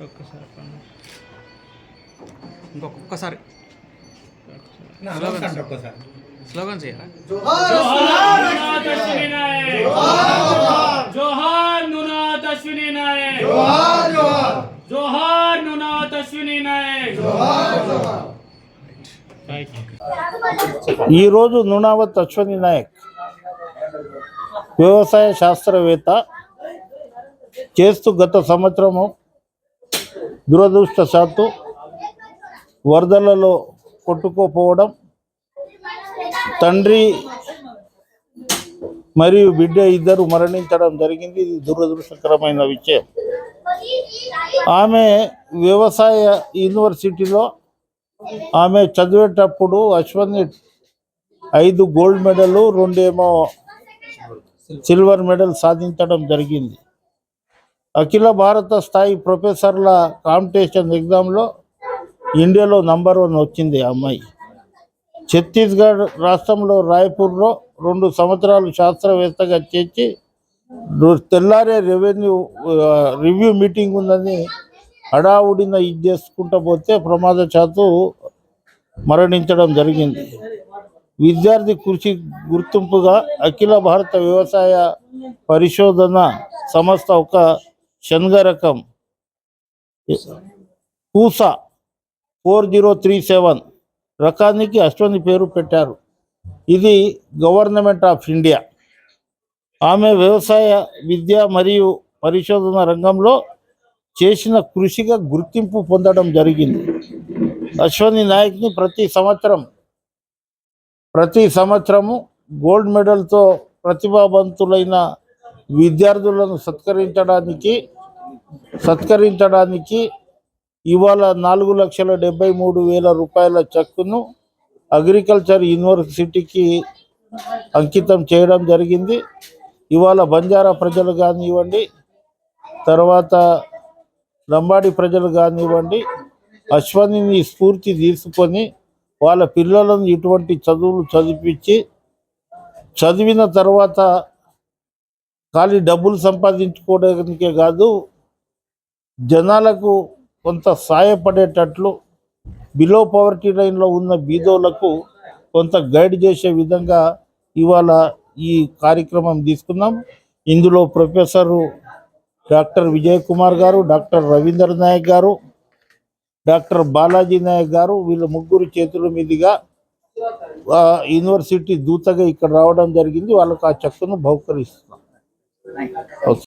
ఒక్కసారి. ఇంకొకసారి ఒక్కసారి స్లోగన్స్ చేయరా జోహార్ నునాథ్ అశ్విని నాయక్ జోహార్ నునాథ్ అశ్విని నాయక్ జోహార్ నునాథ్ అశ్విని నాయక్ ఈరోజు నునావత్ అశ్వని నాయక్ వ్యవసాయ శాస్త్రవేత్త చేస్తూ గత సంవత్సరము దురదృష్టశాత్తు వరదలలో కొట్టుకోపోవడం తండ్రి మరియు బిడ్డ ఇద్దరు మరణించడం జరిగింది. ఇది దురదృష్టకరమైన విషయం. ఆమె వ్యవసాయ యూనివర్సిటీలో ఆమె చదివేటప్పుడు అశ్వని ఐదు గోల్డ్ మెడల్ రెండేమో సిల్వర్ మెడల్ సాధించడం జరిగింది. అఖిల భారత స్థాయి ప్రొఫెసర్ల కాంపిటీషన్ ఎగ్జామ్లో ఇండియాలో నంబర్ వన్ వచ్చింది అమ్మాయి. ఛత్తీస్గఢ్ రాష్ట్రంలో రాయ్పూర్లో రెండు సంవత్సరాలు శాస్త్రవేత్తగా చేసి తెల్లారే రెవెన్యూ రివ్యూ మీటింగ్ ఉందని హడావుడిన ఇది చేసుకుంటూ పోతే ప్రమాదశాత్తు మరణించడం జరిగింది. విద్యార్థి కృషి గుర్తింపుగా అఖిల భారత వ్యవసాయ పరిశోధన సంస్థ ఒక శనగ రకం Pusa four zero three seven రకానికి అశ్వని పేరు పెట్టారు. ఇది గవర్నమెంట్ ఆఫ్ ఇండియా. ఆమె వ్యవసాయ విద్య మరియు పరిశోధన రంగంలో చేసిన కృషిగా గుర్తింపు పొందడం జరిగింది. అశ్వని నాయక్ని ప్రతి సంవత్సరం ప్రతి సంవత్సరము గోల్డ్ మెడల్తో ప్రతిభావంతులైన విద్యార్థులను సత్కరించడానికి సత్కరించడానికి ఇవాళ నాలుగు లక్షల డెబ్బై మూడు వేల రూపాయల చెక్కును అగ్రికల్చర్ యూనివర్సిటీకి అంకితం చేయడం జరిగింది. ఇవాళ బంజారా ప్రజలు కానివ్వండి తర్వాత లంబాడి ప్రజలు కానివ్వండి అశ్వనిని స్ఫూర్తి తీసుకొని వాళ్ళ పిల్లలను ఇటువంటి చదువులు చదివించి చదివిన తర్వాత ఖాళీ డబ్బులు సంపాదించుకోవడానికే కాదు జనాలకు కొంత సాయపడేటట్లు బిలో పవర్టీ లైన్లో ఉన్న బీదోలకు కొంత గైడ్ చేసే విధంగా ఇవాళ ఈ కార్యక్రమం తీసుకున్నాం. ఇందులో ప్రొఫెసరు డాక్టర్ విజయ్ కుమార్ గారు డాక్టర్ రవీంద్ర నాయక్ గారు డాక్టర్ బాలాజీ నాయక్ గారు వీళ్ళ ముగ్గురు చేతుల మీదుగా ఆ, యూనివర్సిటీ దూతగా ఇక్కడ రావడం జరిగింది. వాళ్ళకు ఆ చెక్కును బహుకరిస్తున్నాం.